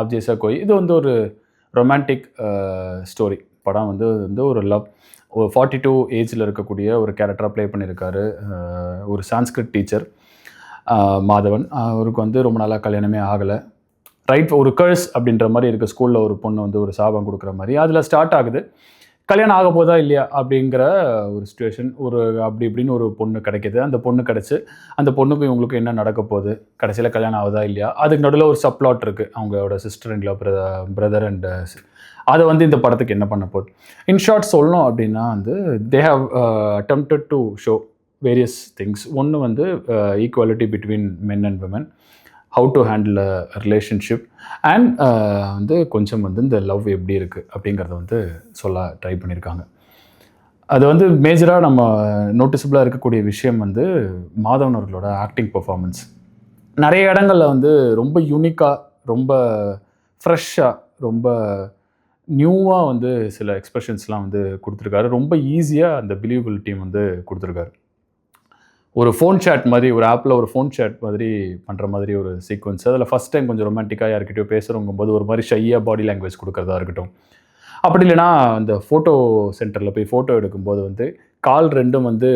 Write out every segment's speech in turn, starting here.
ஆப்ஜேஸாக கோய் இது வந்து ஒரு ரொமான்டிக் ஸ்டோரி படம் வந்து வந்து ஒரு லவ் ஒரு ஃபார்ட்டி டூ ஏஜில் இருக்கக்கூடிய ஒரு கேரக்டராக ப்ளே பண்ணியிருக்காரு ஒரு சான்ஸ்கிரிட் டீச்சர் மாதவன். அவருக்கு வந்து ரொம்ப நாளாக கல்யாணமே ஆகலை. ரைட் ஒரு கர்ஸ் அப்படின்ற மாதிரி இருக்க ஸ்கூலில் ஒரு பொண்ணு வந்து ஒரு சாபம் கொடுக்குற மாதிரி. அதில் ஸ்டார்ட் ஆகுது. கல்யாணம் ஆக போதா இல்லையா அப்படிங்கிற ஒரு சுச்சுவேஷன் ஒரு அப்படி இப்படின்னு ஒரு பொண்ணு கிடைக்கிது. அந்த பொண்ணு கிடச்சி அந்த பொண்ணுக்கும் இவங்களுக்கும் என்ன நடக்க போகுது? கடைசியில் கல்யாணம் ஆகுதா இல்லையா? அதுக்கு நடுவில் ஒரு சப்ளாட் இருக்குது அவங்களோட சிஸ்டர் இன்ல பிரதர் அண்ட் அதை வந்து இந்த படத்துக்கு என்ன பண்ண போகுது? இன் ஷார்ட் சொல்லணும் அப்படின்னா வந்து they have attempted to show various things ஒன்று வந்து equality between men and women how to handle relationship and வந்து கொஞ்சம் வந்து இந்த லவ் எப்படி இருக்குது அப்படிங்கிறத வந்து சொல்ல ட்ரை பண்ணியிருக்காங்க அது வந்து மேஜராக நம்ம நோட்டிசபிளாக இருக்கக்கூடிய விஷயம் வந்து மாதவன் அவர்களோட ஆக்டிங் பர்ஃபார்மன்ஸ் நிறைய இடங்களில் வந்து ரொம்ப யூனிக்காக ரொம்ப ஃப்ரெஷ்ஷாக ரொம்ப நியூவாக வந்து சில எக்ஸ்பிரஷன்ஸ்லாம் வந்து கொடுத்துருக்காரு. ரொம்ப ஈஸியாக அந்த பிலீவபிலிட்டியும் வந்து கொடுத்துருக்காரு. ஒரு ஃபோன் சேட் மாதிரி ஒரு ஆப்பில் ஒரு ஃபோன் சேட் மாதிரி பண்ணுற மாதிரி ஒரு சீக்வன்ஸ் அதில் ஃபஸ்ட் டைம் கொஞ்சம் ரொமான்டிக்காக யார்கிட்டயோ பேசுகிறவங்கும்போது ஒரு மாதிரி ஷையாக பாடி லாங்குவேஜ் கொடுக்குறதா இருக்கட்டும். அப்படி இல்லைன்னா அந்த ஃபோட்டோ சென்டரில் போய் ஃபோட்டோ எடுக்கும்போது வந்து கால் ரெண்டும் வந்து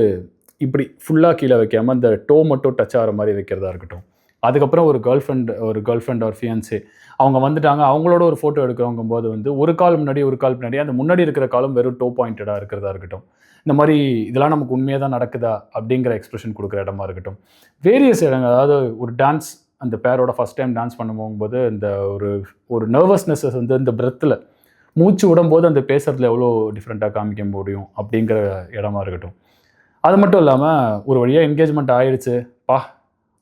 இப்படி ஃபுல்லாக கீழே வைக்காமல் அந்த டோ மட்டும் டச் ஆகிற மாதிரி வைக்கிறதா இருக்கட்டும். அதுக்கப்புறம் ஒரு கேர்ள் ஃப்ரெண்ட் ஒரு கேர்ள் ஃப்ரெண்ட் ஒரு ஃபியான்ஸே அவங்க வந்துட்டாங்க அவங்களோட ஒரு ஃபோட்டோ எடுக்கிறவங்க போது வந்து ஒரு கால் முன்னாடி ஒரு கால் பின்னாடி அந்த முன்னாடி இருக்கிற காலம் வெறும் டோ பாயிண்டடாக இருக்கிறதா இருக்கட்டும். இந்த மாதிரி இதெல்லாம் நமக்கு உண்மையாக தான் நடக்குதா அப்படிங்கிற எக்ஸ்பிரஷன் கொடுக்குற இடமா இருக்கட்டும். வேரியஸ் இடங்கள் அதாவது ஒரு டான்ஸ் அந்த பேரோட ஃபஸ்ட் டைம் டான்ஸ் பண்ண போகும்போது இந்த ஒரு ஒரு நர்வஸ்னஸ் வந்து இந்த பிரெத்தில் மூச்சு விடும்போது அந்த பேசுறதுல எவ்வளோ டிஃப்ரெண்ட்டாக காமிக்க முடியும் அப்படிங்கிற இடமா இருக்கட்டும். அது மட்டும் இல்லாமல் ஒரு வழியாக என்கேஜ்மெண்ட் ஆயிடுச்சு. பா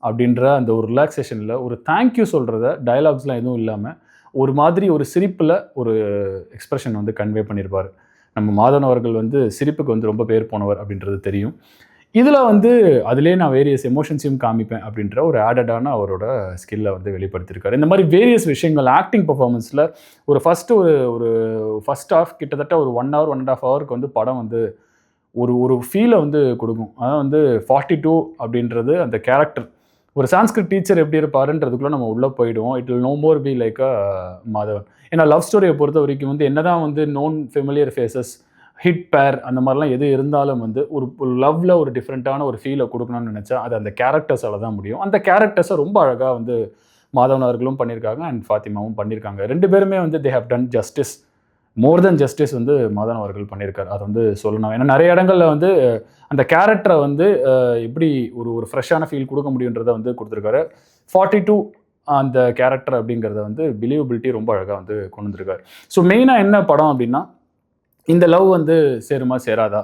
அப்படின்ற அந்த ஒரு ரிலாக்ஸேஷனில் ஒரு தேங்க்யூ சொல்கிறத டயலாக்ஸ்லாம் எதுவும் இல்லாமல் ஒரு மாதிரி ஒரு சிரிப்பில் ஒரு எக்ஸ்ப்ரெஷன் வந்து கன்வே பண்ணியிருப்பார் நம்ம மாதவன் அவர்கள் வந்து சிரிப்புக்கு வந்து ரொம்ப பேர் போனவர் அப்படின்றது தெரியும். இதில் வந்து அதிலே நான் வேரியஸ் எமோஷன்ஸையும் காமிப்பேன் அப்படின்ற ஒரு ஆடடான அவரோட ஸ்கில்லை வந்து வெளிப்படுத்தியிருக்காரு இந்த மாதிரி வேரியஸ் விஷயங்கள் ஆக்டிங் பர்ஃபார்மன்ஸில் ஒரு ஃபஸ்ட்டு ஒரு ஒரு ஃபஸ்ட் ஆஃப் கிட்டத்தட்ட ஒரு one hour one and half ஹவருக்கு வந்து படம் வந்து ஒரு ஒரு ஃபீலை வந்து கொடுக்கும். அதான் வந்து ஃபார்ட்டி டூ அப்படின்றது அந்த கேரக்டர் ஒரு சான்ஸ்கிரிட் டீச்சர் எப்படி இருப்பாருன்றதுக்குள்ளே நம்ம உள்ளே போயிடுவோம். It will no more be like a Madhavan ஏன்னா லவ் ஸ்டோரியை பொறுத்த வரைக்கும் வந்து என்னதான் வந்து நோன் ஃபெமிலியர் ஃபேஸஸ் ஹிட் பேர் அந்த மாதிரிலாம் எது இருந்தாலும் வந்து ஒரு ஒரு லவ்வில் ஒரு டிஃப்ரெண்ட்டான ஒரு ஃபீலை கொடுக்கணும்னு நினச்சா அது அந்த கேரக்டர்ஸால் தான் முடியும். அந்த கேரக்டர்ஸை ரொம்ப அழகாக வந்து மாதவன் அவர்களும் பண்ணியிருக்காங்க அண்ட் ஃபாத்திமாவும் பண்ணியிருக்காங்க. ரெண்டு பேருமே வந்து they have done justice more than justice வந்து மாதவன் அவர்கள் பண்ணியிருக்காரு. அதை வந்து சொல்லணும். ஏன்னா நிறைய இடங்களில் வந்து அந்த கேரக்டரை வந்து எப்படி ஒரு ஒரு ஃப்ரெஷ்ஷான ஃபீல் கொடுக்க முடியுன்றதை வந்து கொடுத்துருக்காரு. ஃபார்ட்டி டூ அந்த கேரக்டர் அப்படிங்கிறத வந்து பிலீவபிலிட்டி ரொம்ப அழகாக வந்து கொண்டு வந்திருக்காரு. ஸோ மெயினாக என்ன படம் அப்படின்னா இந்த லவ் வந்து சேருமா சேராதா?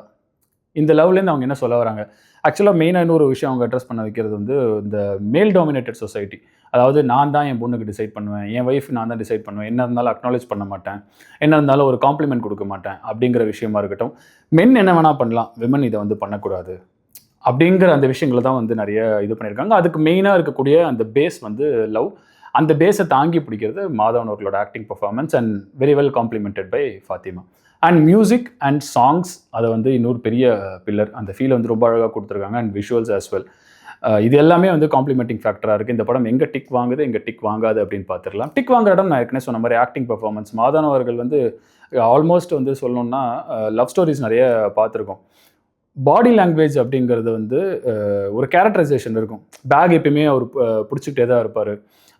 இந்த லவ்லேருந்து அவங்க என்ன சொல்ல வராங்க? ஆக்சுவலாக மெயினாக இன்னொரு விஷயம் அவங்க அட்ரஸ் பண்ண வைக்கிறது வந்து இந்த மேல் டாமினேட்டட் சொசைட்டி அதாவது நான் தான் என் பொண்ணுக்கு டிசைட் பண்ணுவேன் என் ஒய்ஃப் நான் தான் டிசைட் பண்ணுவேன். என்ன இருந்தாலும் அக்னாலேஜ் பண்ண மாட்டேன். என்ன இருந்தாலும் ஒரு காம்ப்ளிமெண்ட் கொடுக்க மாட்டேன் அப்படிங்கிற விஷயமா இருக்கட்டும். மென் என்ன வேணால் பண்ணலாம். விமன் இதை வந்து பண்ணக்கூடாது. அப்படிங்கிற அந்த விஷயங்களை தான் வந்து நிறைய இது பண்ணியிருக்காங்க. அதுக்கு மெயினாக இருக்கக்கூடிய அந்த பேஸ் வந்து லவ் அந்த பேஸை தாங்கி பிடிக்கிறது மாதவன் அவர்களோட acting performance and very well complimented by Fathima. And music and songs அதை வந்து இன்னொரு பெரிய பில்லர் அந்த ஃபீல் வந்து ரொம்ப அழகாக கொடுத்துருக்காங்க அண்ட் விஷுவல்ஸ் ஆஸ் வெல் இது எல்லாமே வந்து காம்ப்ளிமெண்டிங் ஃபேக்டராக இருக்குது இந்த படம் எங்கே டிக் வாங்குது எங்கே டிக் வாங்காது அப்படின்னு பார்த்துடலாம். டிக் வாங்குற இடம் நான் ஏற்கனவே சொன்ன மாதிரி ஆக்டிங் பர்ஃபார்மன்ஸ் மாதவன் அவர்கள் வந்து ஆல்மோஸ்ட் வந்து சொல்லணும்னா லவ் ஸ்டோரிஸ் நிறைய பார்த்துருக்கோம். பாடி லாங்குவேஜ் அப்படிங்கிறது வந்து ஒரு கேரக்டரைசேஷன் இருக்கும். பேக் எப்பயுமே அவர் பிடிச்சிக்கிட்டே தான் இருப்பார்.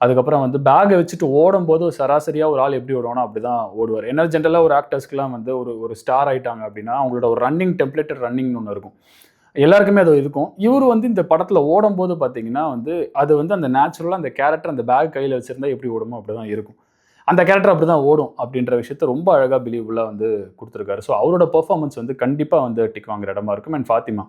அதுக்கப்புறம் வந்து பேக்கை வச்சுட்டு ஓடும்போது சராசரியாக ஒரு ஆள் எப்படி ஓடுவானோ அப்படி தான் ஓடுவார் ஏன்னா ஜென்ரலாக ஒரு ஆக்டர்ஸ்க்குலாம் வந்து ஒரு ஒரு ஸ்டார் ஆயிட்டாங்க அப்படின்னா அவங்களோட ஒரு ரன்னிங் டெம்ப்ளேட்டட் ரன்னிங்னு ஒன்று இருக்கும். எல்லாருக்குமே அது இருக்கும். இவர் வந்து இந்த படத்தில் ஓடும்போது பார்த்தீங்கன்னா வந்து அது வந்து அந்த நேச்சுரலாக அந்த கேரக்டர் அந்த பேக் கையில் வச்சுருந்தா எப்படி ஓடுமோ அப்படி தான் இருக்கும். அந்த கேரக்டர் அப்படி தான் ஓடும் அப்படின்ற விஷயத்த ரொம்ப அழகாக பிலீவபுல்லாக வந்து கொடுத்துருக்காரு. ஸோ அவரோட பெர்ஃபார்மன்ஸ் வந்து கண்டிப்பாக வந்து டிக் வாங்குற இடமா இருக்கும். அண்ட் ஃபாத்திமா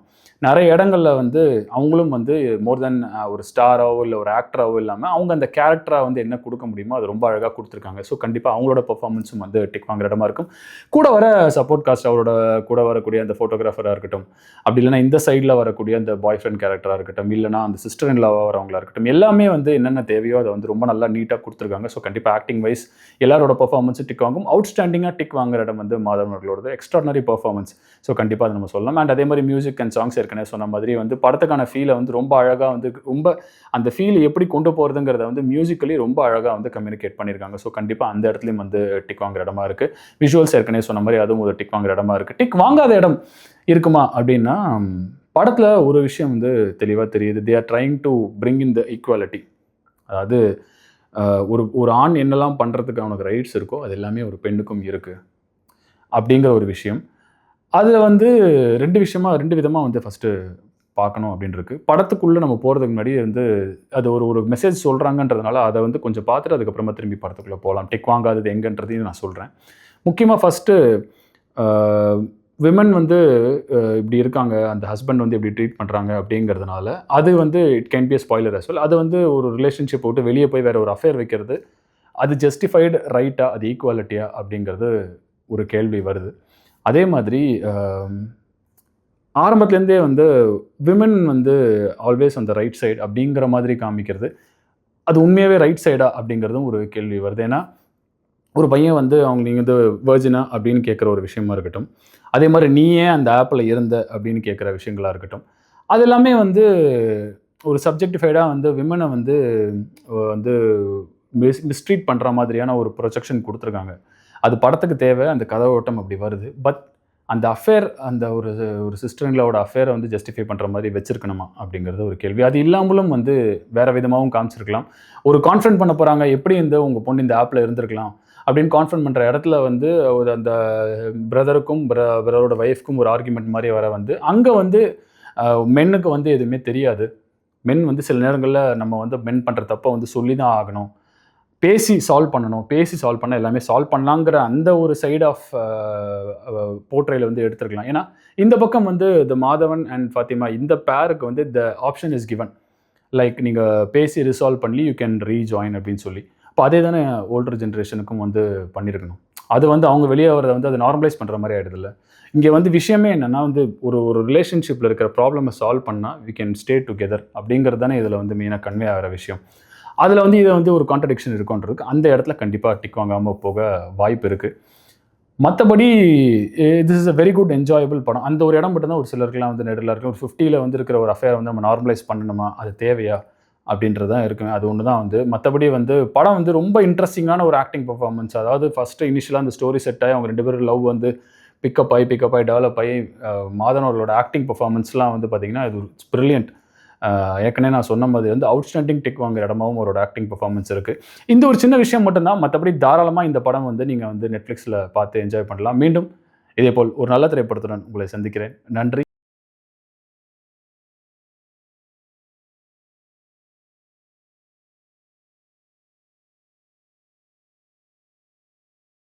நிறைய இடங்களில் வந்து அவங்களும் வந்து மோர் தென் ஒரு ஸ்டாராகவோ இல்லை ஒரு ஆக்டராகவோ இல்லாமல் அவங்க அந்த கேரக்டராக வந்து என்ன கொடுக்க முடியுமோ அது ரொம்ப அழகாக கொடுத்துருக்காங்க. ஸோ கண்டிப்பாக அவங்களோட பெர்ஃபார்மன்ஸும் வந்து டிக் வாங்குற இடமா இருக்கும். கூட வர சப்போர்ட் காஸ்ட் அவரோட கூட வரக்கூடிய அந்த ஃபோட்டோகிராஃபராக இருக்கட்டும். அப்படி இல்லைன்னா இந்த சைடில் வரக்கூடிய அந்த பாய் ஃப்ரெண்ட் கேரக்டராக இருக்கட்டும். இல்லைனா அந்த சிஸ்டர் இன் லவ் வரவங்களா இருக்கட்டும். எல்லாமே வந்து என்னென்ன தேவையோ அதை வந்து ரொம்ப நல்லா நீட்டாக கொடுத்துருக்காங்க. ஸோ கண்டிப்பாக ஆக்டிங் வைஸ் வைஸ் எல்லாரோட பர்ஃபார்மன்ஸும் டிக் வாங்கும். அவுட்ஸ்டாண்டிங்காக டிக் வாங்குற இடம் வந்து மாதவன் அவர்களோடது. எக்ஸ்ட்ராடனரி பர்ஃபார்மன்ஸ் ஸோ கண்டிப்பாக அதை நம்ம சொல்லலாம். அண்ட் அதே மாதிரி மியூசிக் அண்ட் சாங்ஸ் ஏற்கனவே சொன்ன மாதிரி வந்து படத்துக்கான ஃபீலை வந்து ரொம்ப அழகாக வந்து ரொம்ப அந்த ஃபீல் எப்படி கொண்டு போகிறதுங்கிறத வந்து மியூசிக்கலி ரொம்ப அழகாக வந்து கம்யூனிகேட் பண்ணியிருக்காங்க ஸோ கண்டிப்பாக அந்த இடத்துலையும் வந்து டிக் வாங்குற இடமா இருக்குது விஷுவல்ஸ் ஏற்கனவே சொன்ன மாதிரி அதுவும் ஒரு டிக் வாங்குற இடமா இருக்குது டிக் வாங்காத இடம் இருக்குமா அப்படின்னா படத்தில் ஒரு விஷயம் வந்து தெளிவாக தெரியுது. They are trying to bring in the equality அதாவது ஒரு ஒரு ஆண் என்னெல்லாம் பண்ணுறதுக்கு அவனுக்கு ரைட்ஸ் இருக்கோ அது எல்லாமே ஒரு பெண்ணுக்கும் இருக்குது அப்படிங்கிற ஒரு விஷயம். அதில் வந்து ரெண்டு விஷயமா ரெண்டு விதமாக வந்து ஃபஸ்ட்டு பார்க்கணும் அப்படின்னு படத்துக்குள்ளே நம்ம போகிறதுக்கு முன்னாடி வந்து அது ஒரு ஒரு மெசேஜ் சொல்கிறாங்கன்றதுனால அதை வந்து கொஞ்சம் பார்த்துட்டு அதுக்கப்புறமா திரும்பி படத்துக்குள்ளே போகலாம் டிக் வாங்காதது எங்கன்றதையும் நான் சொல்கிறேன் முக்கியமாக ஃபஸ்ட்டு விமன் வந்து இப்படி இருக்காங்க அந்த ஹஸ்பண்ட் வந்து இப்படி ட்ரீட் பண்ணுறாங்க அப்படிங்கிறதுனால அது வந்து it can be spoiler as well அது வந்து ஒரு ரிலேஷன்ஷிப் விட்டு வெளியே போய் வேறு ஒரு அஃபேர் வைக்கிறது அது ஜஸ்டிஃபைடு ரைட்டா அது ஈக்குவாலிட்டியா அப்படிங்கிறது ஒரு கேள்வி வருது. அதே மாதிரி ஆரம்பத்துலேருந்தே வந்து விமன் வந்து ஆல்வேஸ் அந்த ரைட் சைடு அப்படிங்கிற மாதிரி காமிக்கிறது அது உண்மையாகவே ரைட் சைடா அப்படிங்கிறதும் ஒரு கேள்வி வருது. ஏன்னா ஒரு பையன் வந்து அவங்க நீங்கள் வந்து வேர்ஜினா அப்படின்னு கேட்குற ஒரு விஷயமா இருக்கட்டும். அதே மாதிரி நீ ஏன் அந்த ஆப்பில் இருந்த அப்படின்னு கேட்குற விஷயங்களா இருக்கட்டும். அது எல்லாமே வந்து ஒரு சப்ஜெக்டிஃபைடாக வந்து விமனை வந்து வந்து மிஸ் மிஸ்ட்ரீட் பண்ணுற மாதிரியான ஒரு ப்ரொஜெக்ஷன் கொடுத்துருக்காங்க. அது படத்துக்கு தேவை அந்த கதை ஓட்டம் அப்படி வருது. பட் அந்த அஃபேர் அந்த ஒரு ஒரு சிஸ்டருங்களோட அஃபேரை வந்து ஜஸ்டிஃபை பண்ணுற மாதிரி வச்சிருக்கணுமா அப்படிங்கிறது ஒரு கேள்வி. அது இல்லாமலும் வந்து வேறு விதமாகவும் காமிச்சிருக்கலாம். ஒரு கான்ஃபரன்ட் பண்ண போகிறாங்க எப்படி இந்த உங்கள் பொண்ணு இந்த ஆப்பில் இருந்திருக்கலாம் அப்படின்னு கான்ஃபிடன்ட் பண்ணுற இடத்துல வந்து ஒரு அந்த பிரதருக்கும் பிரதரோட ஒய்ஃப்க்கும் ஒரு ஆர்குமெண்ட் மாதிரி வர வந்து அங்கே வந்து மென்னுக்கு வந்து எதுவுமே தெரியாது. மென் வந்து சில நேரங்களில் நம்ம வந்து மென் பண்ணுற தப்பை வந்து சொல்லி தான் ஆகணும். பேசி சால்வ் பண்ணணும் பேசி சால்வ் பண்ண எல்லாமே சால்வ் பண்ணலாங்கிற அந்த ஒரு சைடு ஆஃப் போர்ட்ரையில் வந்து எடுத்துருக்கலாம். ஏன்னா இந்த பக்கம் வந்து த மாதவன் அண்ட் ஃபாத்திமா இந்த பேருக்கு வந்து the option is given like நீங்கள் பேசி ரிசால்வ் பண்ணி யூ கேன் ரீஜாயின் அப்படின்னு சொல்லி. இப்போ அதே தானே ஓல்டர் ஜென்ரேஷனுக்கும் வந்து பண்ணியிருக்கணும் அது வந்து அவங்க வெளியே வரதை வந்து அதை நார்மலைஸ் பண்ணுற மாதிரி ஆகிடுதுல்ல இங்கே வந்து விஷயமே என்னென்னா வந்து ஒரு ஒரு ரிலேஷன்ஷிப்பில் இருக்கிற ப்ராப்ளமை சால்வ் பண்ணால் வி கேன் ஸ்டே டுகெதர் அப்படிங்கிறது தானே இதில் வந்து மெயினாக கன்வே ஆகிற விஷயம். அதில் வந்து இதை வந்து ஒரு கான்ட்ரடிக்ஷன் இருக்குன்றதுக்கு அந்த இடத்துல கண்டிப்பாக டிக் வாங்காமல் போக வாய்ப்பு இருக்குது மற்றபடி this is a very good enjoyable படம். அந்த ஒரு இடம் மட்டும் தான் ஒரு சிலருக்குலாம் வந்து நெடில் இருக்கும் ஒரு ஃபிஃப்டியில் வந்து இருக்கிற ஒரு அஃபேர் வந்து நம்ம நார்மலைஸ் பண்ணணுமா? அது தேவையா? அப்படின்றது தான் இருக்குங்க அது ஒன்று தான் வந்து. மற்றபடி வந்து படம் வந்து ரொம்ப இன்ட்ரெஸ்டிங்கான ஒரு ஆக்டிங் பர்ஃபார்மன்ஸ் அதாவது ஃபஸ்ட்டு இனிஷியலாக அந்த ஸ்டோரி செட் ஆகி அவங்க ரெண்டு பேரும் லவ் வந்து பிக்கப் ஆகி பிக்கப் ஆகி டெவலப் ஆகி மாதனோர்களோட ஆக்டிங் பர்ஃபார்மன்ஸ்லாம் வந்து பார்த்திங்கன்னா இது ஒரு ப்ரில்லியன்ட் ஏற்கனவே நான் சொன்ன மாதிரி வந்து அவுட்ஸ்டாண்டிங் டிக் வாங்குற இடமாவும் அவரோட ஆக்டிங் பர்ஃபார்மன்ஸ் இருக்குது இந்த ஒரு சின்ன விஷயம் மட்டும்தான் மற்றபடி தாராளமாக இந்த படம் வந்து நீங்கள் வந்து நெட்ஃப்ளிக்ஸில் பார்த்து என்ஜாய் பண்ணலாம். மீண்டும் இதேபோல் ஒரு நல்ல திரைப்படத்துடன் உங்களை சந்திக்கிறேன். நன்றி.